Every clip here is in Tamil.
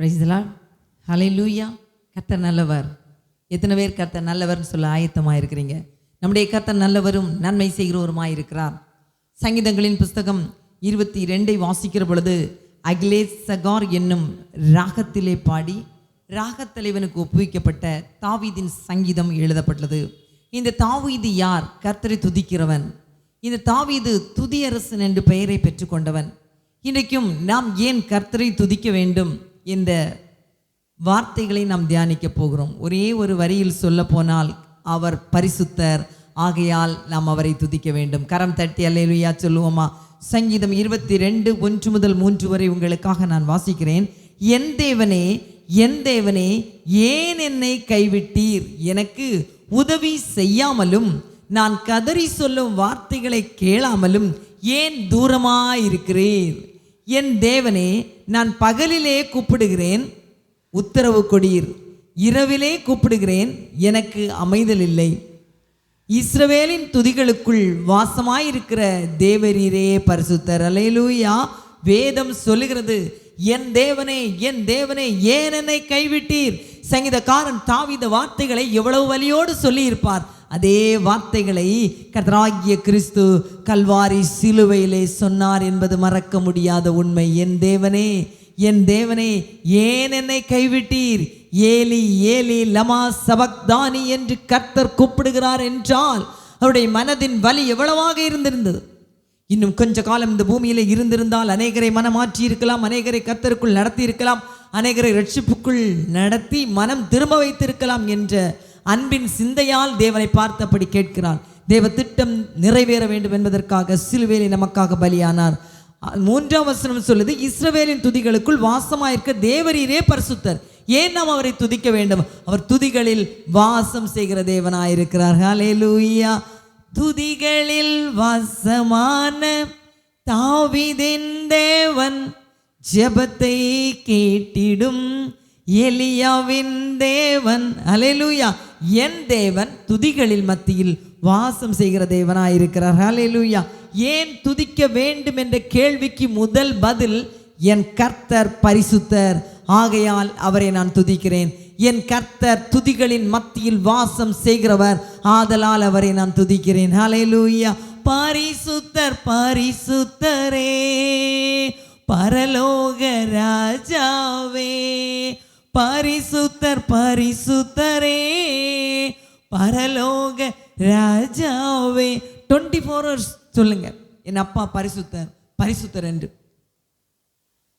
பிரைஸ்லாம் ஹலை லூயா கர்த்தர் நல்லவர். எத்தனை பேர் கர்த்தர் நல்லவர்னு சொல்ல ஆயத்தமாக இருக்கிறீங்க நம்முடைய கர்த்தர் நல்லவரும் நன்மை செய்கிறவருமாக இருக்கிறார் சங்கீதங்களின் புஸ்தகம் இருபத்தி ரெண்டை வாசிக்கிற பொழுது அகிலே சகார் என்னும் ராகத்திலே பாடி ராகத்தலைவனுக்கு ஒப்புவிக்கப்பட்ட தாவீதின் சங்கீதம் எழுதப்பட்டது இந்த தாவீது யார்? கர்த்தரை துதிக்கிறவன். இந்த தாவீது துதியரசன் என்று பெயரை பெற்றுக்கொண்டவன். இன்றைக்கும் நாம் ஏன் கர்த்தரை துதிக்க வேண்டும்? இந்த வார்த்தைகளை நாம் தியானிக்க போகிறோம். ஒரே ஒரு வரியில் சொல்ல போனால் அவர் பரிசுத்தர் ஆகையால் நாம் அவரை துதிக்க வேண்டும். கரம் தட்டி அல்லையா சொல்லுவோமா? சங்கீதம் இருபத்தி ரெண்டு ஒன்று முதல் மூன்று வரை உங்களுக்காக நான் வாசிக்கிறேன். என் தேவனே என் தேவனே ஏன் என்னை கைவிட்டீர்? எனக்கு உதவி செய்யாமலும் நான் கதறி சொல்லும் வார்த்தைகளை கேளாமலும் ஏன் தூரமாயிருக்கிறீர்? என் தேவனே நான் பகலிலே கூப்பிடுகிறேன் உத்தரவு கொடியீர் இரவிலே கூப்பிடுகிறேன் எனக்கு அமைதல் இல்லை இஸ்ரவேலின் துதிகளுக்குள் வாசமாயிருக்கிற தேவரீரே பரிசுத்தர். அலையலூயா வேதம் சொல்லுகிறது என் தேவனே என் தேவனே ஏன் என்னை கைவிட்டீர்? சங்கீதக்காரன் தாவித வார்த்தைகளை எவ்வளவு வலியோடு சொல்லியிருப்பார். அதே வார்த்தைகளை கர்த்தராகிய கிறிஸ்து கல்வாரி சிலுவையிலே சொன்னார் என்பது மறக்க முடியாத உண்மை. என் தேவனே என் தேவனே ஏன் என்னை கைவிட்டீர்? ஏலி ஏலி லமா சபக்தானி என்று கர்த்தர் கூப்பிடுகிறார் என்றால் அவருடைய மனதின் வலி எவ்வளவாக இருந்திருந்தது? இன்னும் கொஞ்ச காலம் இந்த பூமியில இருந்திருந்தால் அநேகரை மனமாற்றி இருக்கலாம் அநேகரை கர்த்தருக்குள் நடத்தி இருக்கலாம் அநேகரை ரட்சிப்புக்குள் நடத்தி மனம் திரும்ப வைத்திருக்கலாம் என்ற அன்பின் சிந்தையால் தேவனை பார்த்தபடி கேட்கிறாள் தேவ திட்டம் நிறைவேற வேண்டும் என்பதற்காக சிலுவேலி நமக்காக பலியானார். மூன்றாம் வசனம் சொல்லுது இஸ்ரவேலின் துதிகளுக்குள் வாசமாயிருக்க தேவரீரே பரிசுத்தர். ஏன் நாம் அவரை துதிக்க வேண்டும்? அவர் துதிகளில் வாசம் செய்கிற தேவனாயிருக்கிறார். ஹalleluya. துதிகளில் வாசமான தாவிதின் தேவன் ஜெபத்தை கேட்டிடும். எலியாவின் தேவன். அலையலூயா என் தேவன் துதிகளில் மத்தியில் வாசம் செய்கிற தேவனாயிருக்கிறார். ஹalleluya ஏன் துதிக்க வேண்டும் என்ற கேள்விக்கு முதல் பதில் என் கர்த்தர் பரிசுத்தர். ஆகையால் அவரை நான் துதிக்கிறேன். என் கர்த்தர் துதிகளின் மத்தியில் வாசம் செய்கிறவர் ஆதலால் அவரை நான் துதிக்கிறேன். ஹalleluya பரிசுத்தர் பரிசுத்தரே. பரலோக ராஜாவே. பரிசுத்தர் பரிசுத்தரே. பரலோக ராஜாவே. டுவெண்ட்டி ஃபோர் ஹவர்ஸ் சொல்லுங்க. என் அப்பா பரிசுத்தர் பரிசுத்தர் என்று.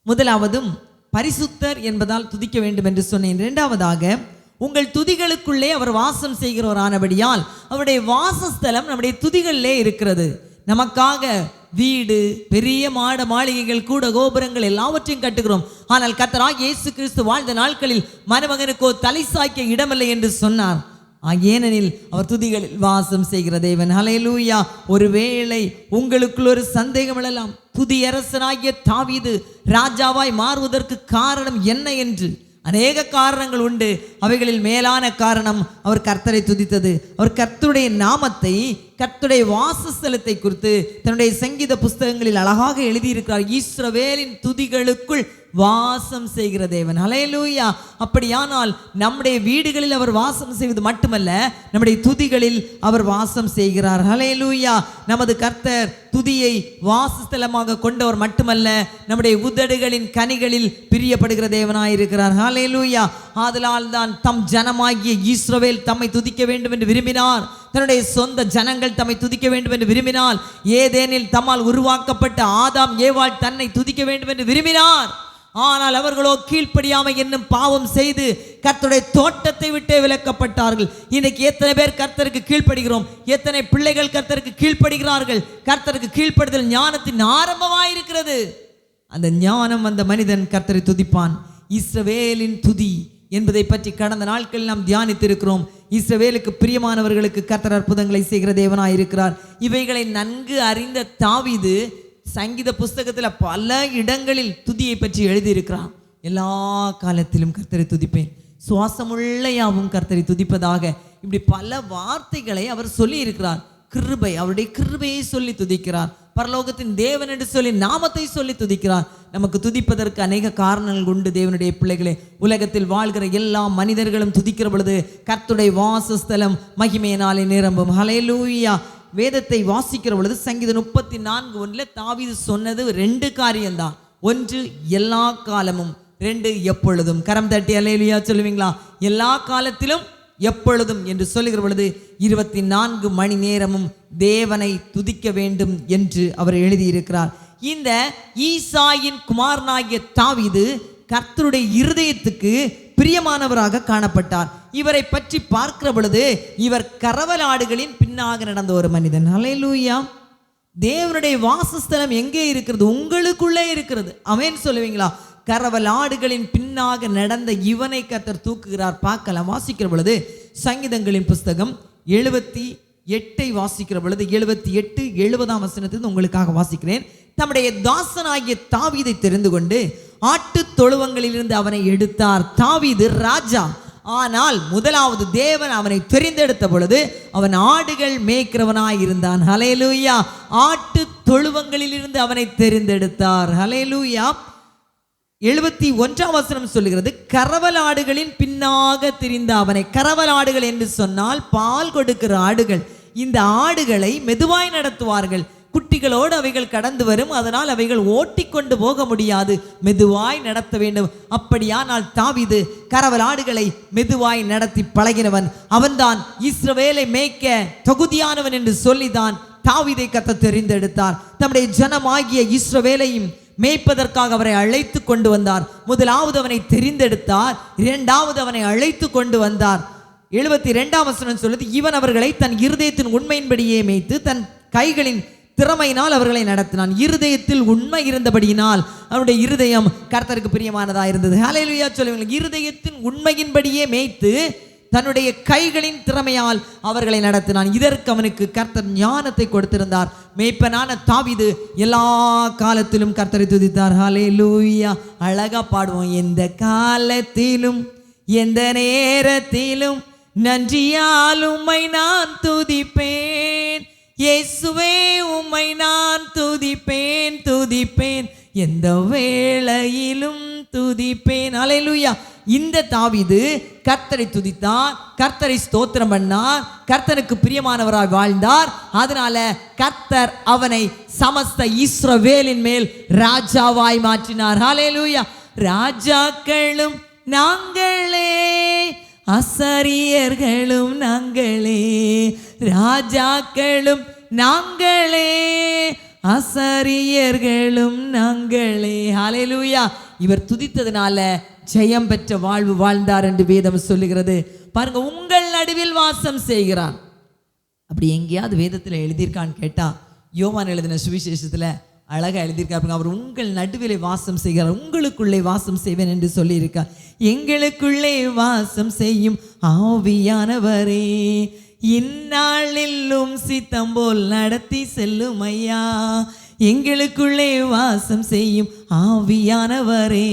முதலாவதும் பரிசுத்தர் என்பதால் துதிக்க வேண்டும் என்று சொன்னேன். இரண்டாவதாக உங்கள் துதிகளுக்குள்ளே அவர் வாசம் செய்கிறவரானபடியால் அவருடைய வாசஸ்தலம் நம்முடைய துதிகளிலே இருக்கிறது. நமக்காக வீடு பெரிய மாட மாளிகைகள் கூட கோபுரங்கள் எல்லாவற்றையும் கட்டுகிறோம். ஆனால் கத்தராக இயேசு கிறிஸ்து வாழ்ந்த நாட்களில் மருமகனுக்கோ தலை சாய்க்க இடமில்லை என்று சொன்னார். ஆ, ஏனெனில் அவர் துதிகளில் வாசம் செய்கிற தேவன். ஹலையலூயா ஒருவேளை உங்களுக்குள் ஒரு சந்தேகம் எழலாம். துதி அரசனாகிய தாவீது ராஜாவாய் மாறுவதற்கு காரணம் என்ன என்று? அநேக காரணங்கள் உண்டு. அவைகளில் மேலான காரணம் அவர் கர்த்தரை துதித்தது. அவர் கர்த்தருடைய நாமத்தை கர்த்துடைய வாசஸ்தலத்தை குறித்து தன்னுடைய சங்கீத புஸ்தகங்களில் அழகாக எழுதியிருக்கிறார். ஈஸ்ரவேலின் துதிகளுக்குள் வாசம் செய்கிற தேவன். அலையலூயா அப்படியானால் நம்முடைய வீடுகளில் அவர் வாசம் செய்வது மட்டுமல்ல நம்முடைய துதிகளில் அவர் வாசம் செய்கிறார். அலையலூயா நமது கர்த்தர் துதியை வாசஸ்தலமாக கொண்டவர் மட்டுமல்ல நம்முடைய உதடுகளின் கனிகளில் பிரியப்படுகிற தேவனாயிருக்கிறார். ஹalleluya. ஆதலால் தான் தம் ஜனமாகிய ஈஸ்ரவேல் தம்மை துதிக்க வேண்டும் என்று விரும்பினார். தன்னுடைய சொந்த ஜனங்கள் தம்மை துதிக்க வேண்டும் என்று விரும்பினால் ஏதேனில் தம்மால் உருவாக்கப்பட்ட ஆதாம் ஏவாள் தன்னை துதிக்க வேண்டும் என்று விரும்பினார். ஆனால் அவர்களோ கீழ்ப்படியாமை என்னும் பாவம் செய்து கர்த்தருடைய தோட்டத்தை விட்டே விலக்கப்பட்டார்கள். இன்னைக்கு எத்தனை பேர் கர்த்தருக்கு கீழ்ப்படுகிறோம்? எத்தனை பிள்ளைகள் கர்த்தருக்கு கீழ்ப்படுகிறார்கள்? கர்த்தருக்கு கீழ்ப்படுதல் ஞானத்தின் ஆரம்பமாயிருக்கிறது. அந்த ஞானம் அந்த மனிதன் கர்த்தரை துதிப்பான். இஸ்ரவேலின் துதி. என்பதை பற்றி கடந்த நாட்களில் நாம் தியானித்திருக்கிறோம். இஸ்ரவேலுக்கு பிரியமானவர்களுக்கு கர்த்தர் அற்புதங்களை செய்கிற தேவனாக இருக்கிறார் இவைகளை நன்கு அறிந்த தாவிது சங்கீத புஸ்தகத்தில் பல இடங்களில் துதியை பற்றி எழுதியிருக்கிறான். எல்லா காலத்திலும் கர்த்தரை துதிப்பேன். சுவாசமுள்ள யாவும் கர்த்தரை துதிப்பதாக இப்படி பல வார்த்தைகளை அவர் சொல்லி இருக்கிறார் கிருபை அவருடைய கிருபையை சொல்லி துதிக்கிறார். பரலோகத்தின் தேவன் என்று சொல்லி நாமத்தை சொல்லி துதிக்கிறார். நமக்கு துதிப்பதற்கு அநேக காரணங்கள் உண்டு தேவனுடைய பிள்ளைகளே. உலகத்தில் வாழ்கிற எல்லா மனிதர்களும் துதிக்கிற பொழுது கர்த்துடைய வாசஸ்தலம் மகிமையினாலே நிரம்பும். ஹலையலூயா வேதத்தை வாசிக்கிற பொழுது சங்கீதம் முப்பத்தி நான்கு ஒன்றில் தாவீது சொன்னது ரெண்டு காரியம்தான். ஒன்று எல்லா காலமும். ரெண்டு எப்பொழுதும். கரம் தட்டி அலையிலியா சொல்லுவீங்களா? எல்லா காலத்திலும் எப்பொழுதும் என்று சொல்லுகிற பொழுது இருபத்தி நான்கு மணி நேரமும் தேவனை துதிக்க வேண்டும் என்று அவர் எழுதியிருக்கிறார். இந்த ஈசாயின் குமாரனாகிய தாவிது கர்த்தருடைய இருதயத்துக்கு பிரியமானவராக காணப்பட்டார். இவரை பற்றி பார்க்கிற பொழுது இவர் கரவலாடுகளின் பின்னாக நடந்த ஒரு மனிதன். அலையலூயா தேவனுடைய வாசஸ்தலம் எங்கே இருக்கிறது? உங்களுக்குள்ளே இருக்கிறது. அவன் சொல்லுவீங்களா? கரவல் ஆடுகளின் பின்னாக நடந்த இவனை கத்தர் தூக்குகிறார் பார்க்கலாம். வாசிக்கிற பொழுது சங்கீதங்களின் புஸ்தகம் எழுபத்தி எட்டை வாசிக்கிற பொழுது எழுபத்தி எட்டு எழுபதாம் வசனத்திலிருந்து உங்களுக்காக வாசிக்கிறேன். தம்முடைய தாசனாகிய தாவீதை தெரிந்து கொண்டு ஆட்டுத் தொழுவங்களிலிருந்து அவனை எடுத்தார் தாவீது ராஜா. ஆனால் முதலாவது தேவன் அவனை தெரிந்தெடுத்த பொழுது அவன் ஆடுகள் மேய்க்கிறவனாய் இருந்தான். ஹலேலூயா ஆட்டு தொழுவங்களிலிருந்து அவனை தெரிந்தெடுத்தார். ஹலேலூயா எழுபத்தி ஒன்றாம் வசனம் சொல்லுகிறது கரவல் ஆடுகளின் பின்னாக திரிந்த அவனை. கரவல் ஆடுகள் என்று சொன்னால் பால் கொடுக்கிற ஆடுகள். இந்த ஆடுகளை மெதுவாய் நடத்துவார்கள். குட்டிகளோடு அவைகள் கடந்து வரும் அதனால் அவைகள் ஓட்டி கொண்டு போக முடியாது. மெதுவாய் நடத்த வேண்டும். அப்படியானால் தாவிது கரவல் ஆடுகளை மெதுவாய் நடத்தி பழகினவன். அவன்தான் இஸ்ரவேலை மேய்க்க தகுதியானவன் என்று சொல்லிதான் தாவிதை கத்த தெரிந்தெடுத்தார். தம்முடைய ஜனமாகிய இஸ்ரவேலையும் மேய்ப்பதற்காக அவரை அழைத்து கொண்டு வந்தார். முதலாவது அவனை தெரிந்தெடுத்தார். இரண்டாவது அவனை அழைத்து கொண்டு வந்தார். எழுபத்தி இரண்டாம் வசனம் சொல்லுது இவன் அவர்களை தன் இருதயத்தின் உண்மையின்படியே மேய்த்து தன் கைகளின் திறமையினால் அவர்களை நடத்தினான். இருதயத்தில் உண்மை இருந்தபடியினால் அவனுடைய இருதயம் கர்த்தருக்கு பிரியமானதா இருந்தது. ஹalleluya சொல்லுவீங்க இருதயத்தின் உண்மையின்படியே மேய்த்து தன்னுடைய கைகளின் திறமையால் அவர்களை நடத்தினான். இதற்கு அவனுக்கு கர்த்தர் ஞானத்தை கொடுத்திருந்தார். மேய்ப்பனான தாவிது எல்லா காலத்திலும் கர்த்தரை துதித்தார். ஹாலே லூயா அழகா பாடுவோம். எந்த காலத்திலும் எந்த நேரத்திலும் நன்றியால் உம்மை நான் துதிப்பேன். இயேசுவே உம்மை நான் துதிப்பேன் துதிப்பேன். எந்த வேளையிலும் துதிப்பேன். அலையலுயா இந்த தாவிது கர்த்தரை துதித்தார் கர்த்தரை ஸ்தோத்திரம் பண்ணார் கர்த்தருக்கு பிரியமானவராய் வாழ்ந்தார். அதனால கர்த்தர் அவனை சமஸ்த இஸ்ரவேலின் மேல் ராஜாவாய் மாற்றினார். ஹalleluya ராஜாக்களும் நாங்களே அசரியர்களும் நாங்களே ராஜாக்களும் நாங்களே அசரியர்களும் நாங்களே. ஹalleluya இவர் துதித்ததுனால ஜெயம் பெற்ற வாழ்வு வாழ்ந்தார் என்று வேதம் சொல்லுகிறது. பாருங்க உங்கள் நடுவில் வாசம் செய்கிறான். அப்படி எங்கேயாவது வேதத்தில் எழுதியிருக்கான்னு கேட்டா யோவான் எழுதின சுவிசேஷத்துல அழகா எழுதியிருக்காருங்க அவர் உங்கள் நடுவிலே வாசம் செய்கிறார். உங்களுக்குள்ளே வாசம் செய்வேன் என்று சொல்லியிருக்கார். எங்களுக்குள்ளே வாசம் செய்யும் ஆவியானவரே இந்நாளிலும் சித்தம் போல் நடத்தி செல்லும் ஐயா. எங்களுக்குள்ளே வாசம் செய்யும் ஆவியானவரே.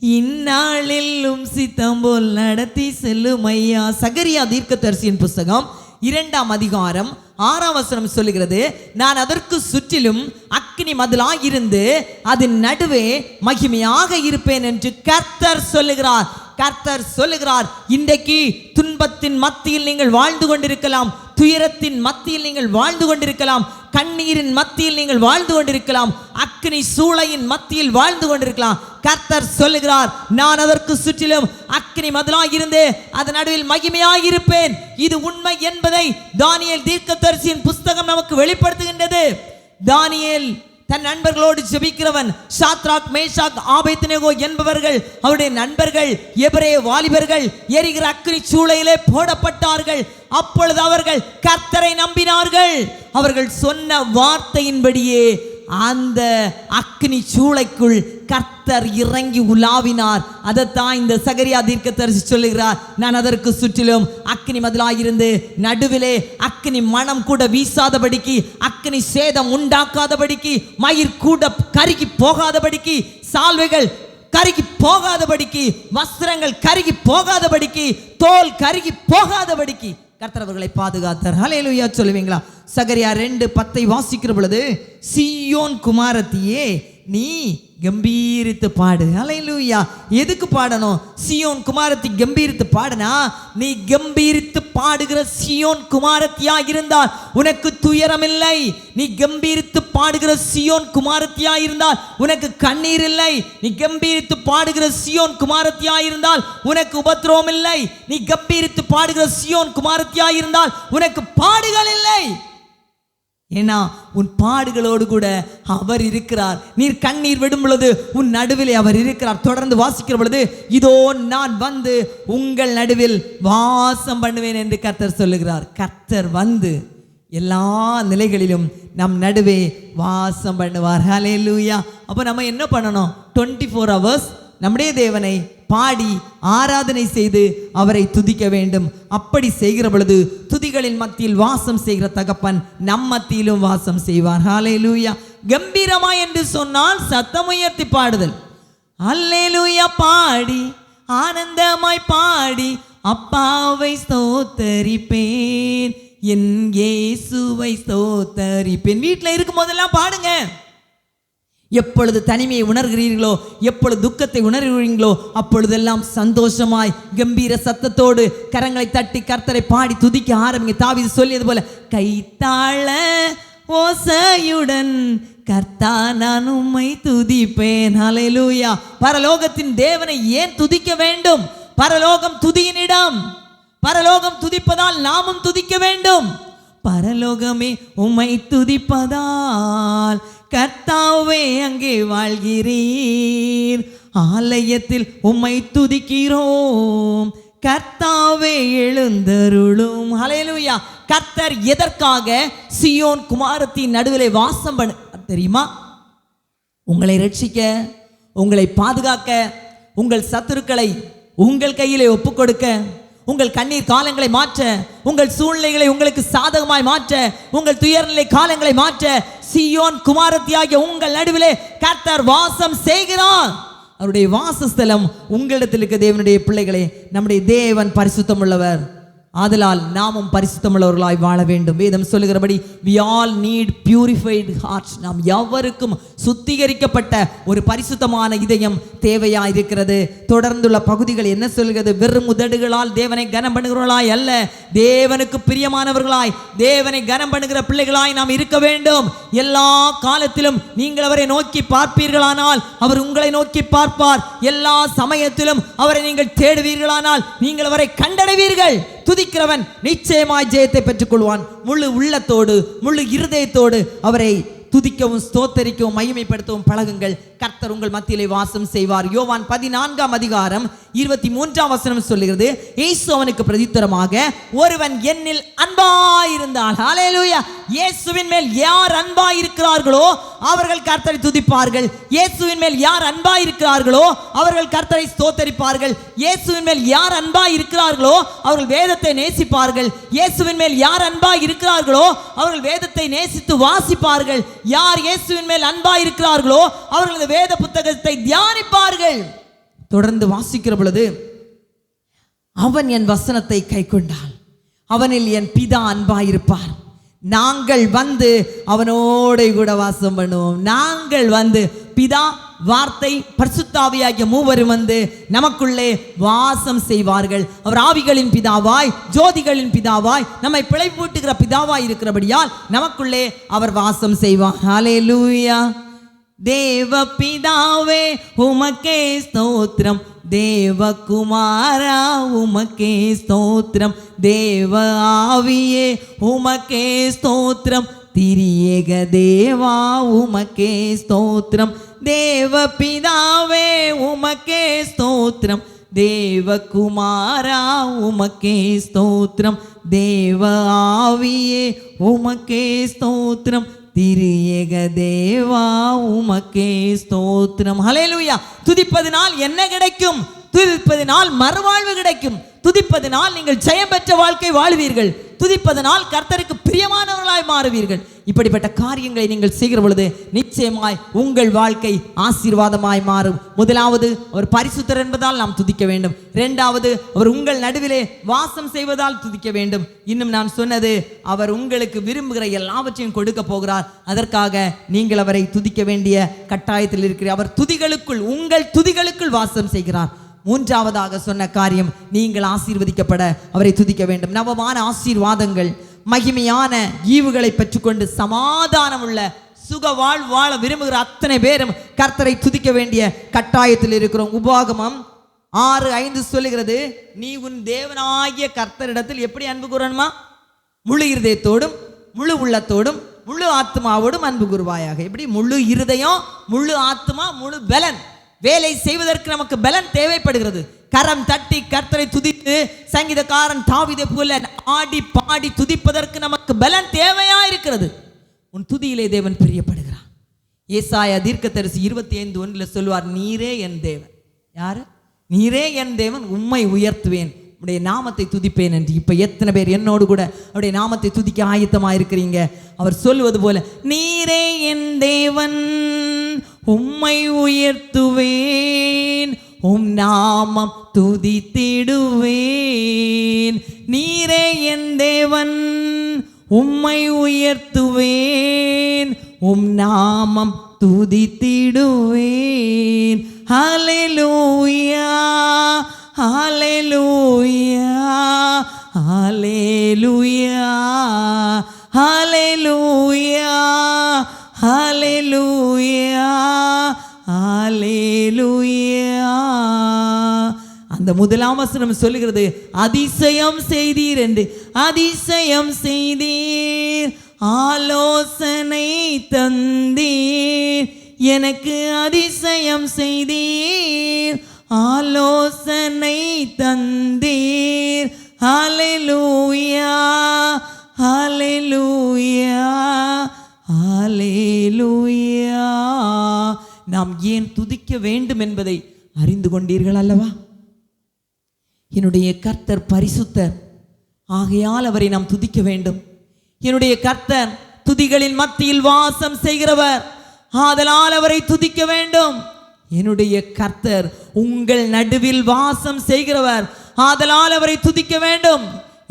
இந்நாளிலும் சித்தம் போல் நடத்தி செல்லும் ஐயா சகரியா தீர்க்கதரிசியின் புஸ்தகம் இரண்டாம் அதிகாரம் ஆறாம் வசனம் சொல்லுகிறது நான் அதற்கு சுற்றிலும் அக்னி மதிலாக இருந்து அதன் நடுவே மகிமையாக இருப்பேன் என்று கர்த்தர் சொல்லுகிறார். கர்த்தர் சொல்லுகிறார் இன்றைக்கு துன்பத்தின் மத்தியில் நீங்கள் வாழ்ந்து கொண்டிருக்கலாம் துயரத்தின் மத்தியில் நீங்கள் வாழ்ந்து கொண்டிருக்கலாம் கண்ணீரின் மத்தியில் நீங்கள் வாழ்ந்து கொண்டிருக்கலாம் அக்னி சூளையின் மத்தியில் வாழ்ந்து கொண்டிருக்கலாம். கர்த்தர் சொல்லுகிறார் நான் அதற்கு சுற்றிலும் அக்னி மதிலாக இருந்து அதன் நடுவில் மகிமையாக இருப்பேன். இது உண்மை என்பதை தானியல் தீர்க்கதரிசியின் புஸ்தகம் நமக்கு வெளிப்படுத்துகின்றது. தானியல் தன் நண்பர்களோடு ஜெபிக்கிறவன் சாத்ராக் மேஷாக் ஆபேத்நேகோ என்பவர்கள் அவருடைய நண்பர்கள் எபிரே வாலிபர்கள் எரிகிற அக்னி சூளையிலே போடப்பட்டார்கள். அப்பொழுது அவர்கள் கர்த்தரை நம்பினார்கள். அவர்கள் சொன்ன வார்த்தையின்படியே அந்த அக்னி சூளைக்குள் கர்த்தர் இறங்கி உலாவினார். அதைத்தான் இந்த சகரியா தீர்க்கதரிசி சொல்லுகிறார். நான் அதற்கு சுற்றிலும் அக்னி மதிலாயிருந்து நடுவிலே அக்னி மனம் கூட வீசாதபடிக்கு அக்னி சேதம் உண்டாக்காதபடிக்கு மயிர் கூட கருகி போகாதபடிக்கு சால்வைகள் கருகி போகாதபடிக்கு வஸ்திரங்கள் கருகி போகாதபடிக்கு தோல் கருகி போகாதபடிக்கு கர்த்தரவர்களை பாதுகாத்தார். ஹalleluya சொல்லுவீங்களா? சகரியா ரெண்டு பத்தை வாசிக்கிற பொழுது சியோன் குமாரத்தியே நீ கம்பீரித்து பாடு. அலையிலூயா எதுக்கு பாடணும்? சியோன் குமாரத்தி கம்பீரித்து பாடுனா நீ கம்பீரித்து பாடுகிற சியோன் குமாரத்தியாக இருந்தால் உனக்கு துயரம் இல்லை நீ கம்பீரித்து பாடுகிற சியோன் குமாரத்தியாக இருந்தால் உனக்கு கண்ணீர் இல்லை. நீ கம்பீரித்து பாடுகிற சியோன் குமாரத்தியாக இருந்தால் உனக்கு உபத்திரவம் இல்லை நீ கம்பீரித்து பாடுகிற சியோன் குமாரத்தியாக இருந்தால் உனக்கு பாடுகள் இல்லை. ஏன்னா உன் பாடுகளோடு கூட அவர் இருக்கிறார். நீர் கண்ணீர் விடும் பொழுது உன் நடுவிலே அவர் இருக்கிறார். தொடர்ந்து வாசிக்கிற பொழுது இதோ நான் வந்து உங்கள் நடுவில் வாசம் பண்ணுவேன் என்று கர்த்தர் சொல்லுகிறார். கர்த்தர் வந்து எல்லா நிலைகளிலும் நம் நடுவே வாசம் பண்ணுவார். லூயா அப்போ நம்ம என்ன பண்ணணும்? டுவெண்ட்டி ஃபோர் ஹவர்ஸ் நம்முடைய தேவனை பாடி ஆராதனை செய்து அவரை துதிக்க வேண்டும். அப்படி செய்கிற பொழுது துதிகளின் மத்தியில் வாசம் செய்கிற தகப்பன் நம் மத்தியிலும் வாசம் செய்வார். அல்லே லூயா கம்பீரமா என்று சொன்னால் சத்தம் உயர்த்தி பாடுதல். அல்லே லூயா பாடி ஆனந்தமாய் பாடி அப்பாவை ஸ்தோத்தரிப்பேன். என் ஏசுவை ஸ்தோத்தரிப்பேன். வீட்டில் இருக்கும் போதெல்லாம் பாடுங்க. எப்பொழுது தனிமையை உணர்கிறீர்களோ எப்பொழுது துக்கத்தை உணர்கிறீர்களோ அப்பொழுதெல்லாம் சந்தோஷமாய் கம்பீர சத்தத்தோடு கரங்களை தட்டி கர்த்தரை பாடி துதிக்க ஆரம்பிங்க. தாவிது சொல்லியது போல கைத்தாள ஓசையுடன் கர்த்தா நான் உம்மை துதிப்பேன். அலையலூயா பரலோகத்தின் தேவனை ஏன் துதிக்க வேண்டும்? பரலோகம் துதியினிடம் பரலோகம் துதிப்பதால் நாமும் துதிக்க வேண்டும். பரலோகமே உம்மை துதிப்பதால் கர்த்தாவே அங்கே வாழ்கிறீர். ஆலயத்தில் உம்மை துதிக்கிறோம். கர்த்தாவே எழுந்தருளும். ஹalleluya கர்த்தர் எதற்காக சியோன் குமாரத்தின் நடுவிலே வாசம் பண்ண தெரியுமா? உங்களை ரட்சிக்க உங்களை பாதுகாக்க உங்கள் சத்துருக்களை உங்கள் கையிலே ஒப்புக்கொடுக்க உங்கள் கண்ணீர் காலங்களை மாற்ற உங்கள் சூழ்நிலைகளை உங்களுக்கு சாதகமாய் மாற்ற உங்கள் துயர்நிலை காலங்களை மாற்ற சியோன் குமாரத்தியாகிய உங்கள் நடுவிலே கர்த்தர் வாசம் செய்கிறார். அவருடைய வாசஸ்தலம் உங்களிடத்தில் இருக்க தேவனுடைய பிள்ளைகளே நம்முடைய தேவன் பரிசுத்தம் உள்ளவர் ஆதலால் நாமும் பரிசுத்தமுள்ளவர்களாய் வாழ வேண்டும். வேதம் சொல்லுகிறபடி we all need purified heart நாம் எவருக்கும் சுத்திகரிக்கப்பட்ட ஒரு பரிசுத்தமான இதயம் தேவையா இருக்கிறது தொடர்ந்துள்ள பகுதிகள் என்ன சொல்கிறது? வெறும் உதடுகளால் தேவனை கனம் பண்ணுகிறவர்களாய் அல்ல. தேவனுக்கு பிரியமானவர்களாய் தேவனை கனம் பண்ணுகிற பிள்ளைகளாய் நாம் இருக்க வேண்டும். எல்லா காலத்திலும் நீங்கள் அவரை நோக்கி பார்ப்பீர்களானால் அவர் உங்களை நோக்கி பார்ப்பார். எல்லா சமயத்திலும் அவரை நீங்கள் தேடுவீர்களானால் நீங்கள் அவரை கண்டடைவீர்கள். துதிக்கிறவன் நிச்சயமாய் ஜெயத்தை பெற்றுக்கொள்வான். முழு உள்ளத்தோடு முழு இருதயத்தோடு அவரை துதிக்கவும் ஸ்தோத்தரிக்கவும் மகிமைப்படுத்தவும் பழகுங்கள். கர்த்தர் உங்கள் மத்தியிலே வாசம் செய்வார். யோவான் பதினான்காம் அதிகாரம் இருபத்தி மூன்றாம் வசனம் சொல்லுகிறது இயேசு அவனுக்கு பிரதித்தரமாக ஒருவன் என்னில் அன்பாயிருந்தால் ஹalleluya இயேசுவின் மேல் யார் அன்பாயிருக்கிறார்களோ அவர்கள் கர்த்தரை துதிப்பார்கள். இயேசுவின் மேல் யார் அன்பாயிருக்கிறார்களோ அவர்கள் கர்த்தரை ஸ்தோத்தரிப்பார்கள். இயேசுவின் மேல் யார் அன்பாயிருக்கிறார்களோ அவர்கள் வேதத்தை நேசிப்பார்கள். இயேசுவின் மேல் யார் அன்பாயிருக்கிறார்களோ அவர்கள் வேதத்தை நேசித்து வாசிப்பார்கள். யார் இயேசுவின் மேல் அன்பாயிருக்கிறார்களோ அவர்கள் வேத புத்தகத்தை தியானிப்பார்கள். தொடர்ந்து வாசிக்கிற பொழுது அவன் என் வசனத்தை கை கொண்டான் அவனில் என் பிதா அன்பாயிருப்பார். நாங்கள் வந்து அவனோட கூட வாசம் பண்ணுவோம். நாங்கள் வந்து பிதா வார்த்தை பரிசுத்தாவியாகிய மூவரும் வந்து நமக்குள்ளே வாசம் செய்வார்கள். அவர் ஆவிகளின் பிதாவாய் ஜோதிகளின் பிதாவாய் நம்மை பிழைப்பூட்டுகிற பிதாவாய் இருக்கிறபடியால் நமக்குள்ளே அவர் வாசம் செய்வார். ஹலே லூயா பிதாவே உமக்கே ஸ்தோத்திரம். தேவகுமாரா உமக்கே ஸ்தோத்திரம். தேவ ஆவியே உமக்கே ஸ்தோத்திரம். திரியேக தேவா உமக்கே ஸ்தோத்திரம். தேவ பிதாவே உமக்கே ஸ்தோத்திரம். தேவகுமாரா உமக்கே ஸ்தோத்திரம். தேவ ஆவியே உமக்கே ஸ்தோத்திரம். திரியேக தேவா உமக்கே ஸ்தோத்திரம் ஹalleluya துதிப்பதினால் என்ன கிடைக்கும் துதிப்பதினால் மறுவாழ்வு கிடைக்கும் துதிப்பதினால் நீங்கள் ஜெயம் பெற்ற வாழ்க்கை வாழ்வீர்கள். துதிப்பதனால் கர்த்தருக்கு பிரியமானவர்களாய் மாறுவீர்கள். இப்படிப்பட்ட காரியங்களை நீங்கள் செய்கிற பொழுது நிச்சயமாய் உங்கள் வாழ்க்கை ஆசீர்வாதமாய் மாறும். முதலாவது அவர் பரிசுத்தர் என்பதால் நாம் துதிக்க வேண்டும். இரண்டாவது அவர் உங்கள் நடுவிலே வாசம் செய்வதால் துதிக்க வேண்டும். இன்னும் நான் சொன்னது அவர் உங்களுக்கு விரும்புகிற எல்லாவற்றையும் கொடுக்க போகிறார். அதற்காக நீங்கள் அவரை துதிக்க வேண்டிய கட்டாயத்தில் இருக்கிறார். அவர் துதிகளுக்குள் உங்கள் துதிகளுக்குள் வாசம் செய்கிறார். மூன்றாவதாக சொன்ன காரியம் நீங்கள் ஆசீர்வதிக்கப்பட அவரை துதிக்க வேண்டும். நவமான ஆசீர்வாதங்கள் மகிமையான ஈவுகளை பெற்றுக்கொண்டு சமாதானம் உள்ள சுக வாழ் வாழ விரும்புகிற அத்தனை பேரும் கர்த்தரை துதிக்க வேண்டிய கட்டாயத்தில் இருக்கிறோம். உபாகமம் ஆறு ஐந்து சொல்லுகிறது நீ உன் தேவனாகிய கர்த்தரிடத்தில் எப்படி அன்பு கூறணுமா? முழு இருதயத்தோடும் முழு உள்ளத்தோடும் முழு ஆத்மாவோடும் அன்பு கூறுவாயாக. எப்படி? முழு இருதயம் முழு ஆத்மா முழு பலன். வேலை செய்வதற்கு நமக்கு பலன் தேவைப்படுகிறது. கரம் தட்டி கர்த்தரை துதித்து சங்கீதக்காரன் தாவிதை போல ஆடி பாடி துதிப்பதற்கு நமக்கு பலன் தேவையா இருக்கிறது உன் துதியிலே தேவன் பிரியப்படுகிறான் ஏசாயா தீர்க்கதரிசி இருபத்தி ஐந்து ஒன்றில் சொல்வார் நீரே என் தேவன். யாரு? நீரே என் தேவன் உம்மை உயர்த்துவேன். உடைய நாமத்தை துதிப்பேன் என்று. இப்போ எத்தனை பேர் என்னோடு கூட அவருடைய நாமத்தை துதிக்க ஆயத்தமாக இருக்கிறீங்க அவர் சொல்வது போல நீரே என் தேவன் உம்மை உயர்த்துவேன் உம் நாமம் துதித்திடுவேன். நீரே என் தேவன் உம்மை உயர்த்துவேன் உம் நாமம் துதித்திடுவேன். ஹalleluya ஹalleluya ஹalleluya ஹalleluya. அந்த முதலாம் வசனம் சொல்லுகிறது அதிசயம் செய்தீர் என்று. அதிசயம் செய்தீர் ஆலோசனை தந்தீர் எனக்கு அதிசயம் செய்தீர் ஆலோசனை தந்தீர். ஹalleluya ஹalleluya ஹalleluya. நாம் ஏன் துதிக்க வேண்டும் என்பதை அறிந்து கொண்டீர்கள் அல்லவா? என்னுடைய கர்த்தர் பரிசுத்தர். ஆகையால் அவரை நாம் துதிக்க வேண்டும். என்னுடைய கர்த்தர் துதிகளின் மத்தியில் வாசம் செய்கிறவர். ஆதலால் அவரை துதிக்க வேண்டும். என்னுடைய கர்த்தர் உங்கள் நடுவில் வாசம் செய்கிறவர். ஆதலால் அவரை துதிக்க வேண்டும்.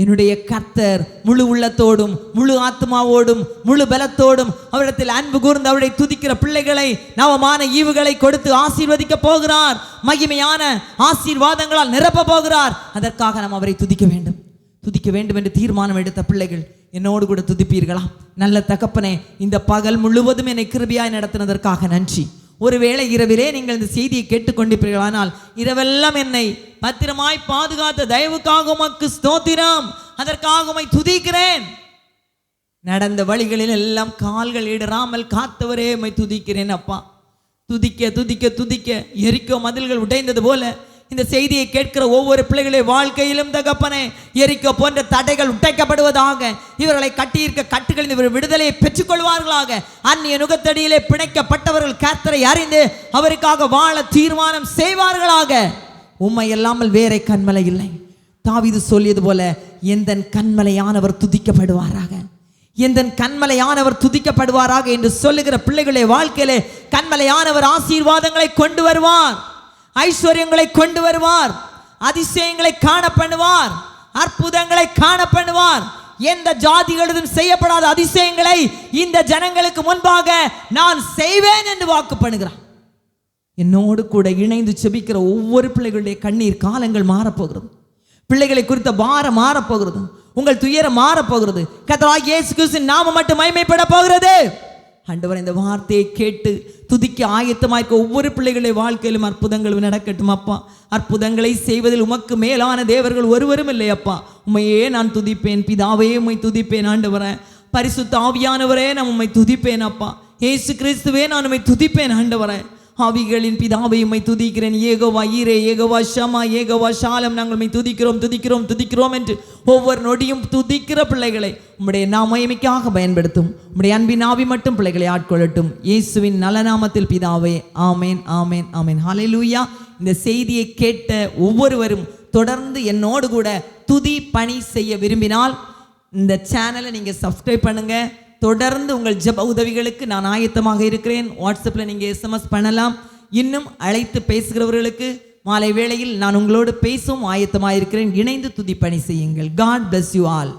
என்னுடைய கர்த்தர் முழு உள்ளத்தோடும் முழு ஆத்மாவோடும் முழு பலத்தோடும் அவரிடத்தில் அன்பு கூர்ந்து அவரை துதிக்கிற பிள்ளைகளை நவமான ஈவுகளை கொடுத்து ஆசீர்வதிக்க போகிறார். மகிமையான ஆசீர்வாதங்களால் நிரப்ப போகிறார். அதற்காக நாம் அவரை துதிக்க வேண்டும். துதிக்க வேண்டும் என்று தீர்மானம் எடுத்த பிள்ளைகள் என்னோடு கூட துதிப்பீர்களா? நல்ல தகப்பனே இந்த பகல் முழுவதும் என்னை கிருபியாய் நடத்தினதற்காக நன்றி. ஒருவேளை இரவிலே நீங்கள் இந்த செய்தியை கேட்டுக்கொண்டிருப்பீர்களானால் இரவெல்லாம் என்னை பத்திரமாய் பாதுகாத்த தயவுக்காக உமக்கு ஸ்தோத்திரம். அதற்காக உமை துதிக்கிறேன். நடந்த வழிகளில் எல்லாம் கால்கள் இடராமல் காத்தவரே உமை துதிக்கிறேன் அப்பா. துதிக்க துதிக்க துதிக்க எரிக்கோ மதில்கள் உடைந்தது போல இந்த செய்தியை கேட்கிற ஒவ்வொரு பிள்ளைகளுடைய வாழ்க்கையிலும் தகப்பனே எரிக்க போன்ற தடைகள் உடைக்கப்படுவதாக இவர்களை கட்டியிருக்க கட்டுகளில் இவர் விடுதலையை பெற்றுக்கொள்வார்களாக. அந்நிய நுகத்தடியிலே பிணைக்கப்பட்டவர்கள் கேத்தரை அறிந்து அவருக்காக வாழ தீர்மானம் செய்வார்களாக. உம்மை இல்லாமல் வேற கண்மலை இல்லை. தாவிது சொல்லியது போல எந்த கண்மலையானவர் துதிக்கப்படுவாராக. எந்த கண்மலையானவர் துதிக்கப்படுவாராக என்று சொல்லுகிற பிள்ளைகளுடைய வாழ்க்கையிலே கண்மலையானவர் ஆசீர்வாதங்களை கொண்டு வருவார். ஐஸ்வர்யங்களை கொண்டு வருவார். அதிசயங்களை காண பண்ணுவார். அற்புதங்களை காண பண்ணுவார். எந்த ஜாதிகளதும் செய்யப்படாத அதிசயங்களை இந்த ஜனங்களுக்கு முன்பாக நான் செய்வேன் என்று வாக்கு பண்ணுகிறான் என்னோடு கூட இணைந்து செபிக்கிற ஒவ்வொரு பிள்ளைகளுடைய கண்ணீர் காலங்கள் மாறப்போகிறது. பிள்ளைகளை குறித்த பாரம் மாறப்போகிறது. உங்கள் துயரம் மாறப்போகிறது. கத்தராக இயேசு கிறிஸ்து நாம மட்டும் மைமைப்பட போகிறது. ஆண்டவர் இந்த வார்த்தையை கேட்டு துதிக்க ஆயத்தமாயிருக்க ஒவ்வொரு பிள்ளைகளுடைய வாழ்க்கையிலும் அற்புதங்கள் நடக்கட்டும் அப்பா. அற்புதங்களை செய்வதில் உமக்கு மேலான தேவர்கள் ஒருவரும் இல்லை அப்பா. உம்மையே நான் துதிப்பேன் பிதாவே உண்மை துதிப்பேன் ஆண்டவரே. பரிசுத்த ஆவியானவரே நான் உம்மை துதிப்பேன் அப்பா. இயேசு கிறிஸ்துவே நான் உம்மை துதிப்பேன் ஆண்டவரேன் ஆவிகளின் பிதாவை உம்மை துதிக்கிறேன். ஏகோவா ஈரே ஏகோவா ஷமா ஏகோவா ஷாலம். நாங்கள் உம்மை துதிக்கிறோம் துதிக்கிறோம் துதிக்கிறோம் என்று ஒவ்வொரு நொடியும் துதிக்கிற பிள்ளைகளை உம்முடைய நாமயமிக்காக பயன்படுத்தும். உம்முடைய அன்பின் ஆவி மட்டும் பிள்ளைகளை ஆட்கொள்ளட்டும். இயேசுவின் நலநாமத்தில் பிதாவே ஆமேன் ஆமேன் ஆமேன். ஹalleluya. இந்த செய்தியை கேட்ட ஒவ்வொருவரும் தொடர்ந்து என்னோடு கூட துதி பணி செய்ய விரும்பினால் இந்த சேனலை நீங்கள் சப்ஸ்கிரைப் பண்ணுங்கள் தொடர்ந்து உங்கள் ஜப உதவிகளுக்கு நான் ஆயத்தமாக இருக்கிறேன். வாட்ஸ்அப்பில் நீங்கள் எஸ்எம்எஸ் பண்ணலாம். இன்னும் அழைத்து பேசுகிறவர்களுக்கு மாலை வேளையில் நான் உங்களோடு பேசவும் ஆயத்தமாக இருக்கிறேன் இணைந்து துதி பணி செய்யுங்கள். God bless you all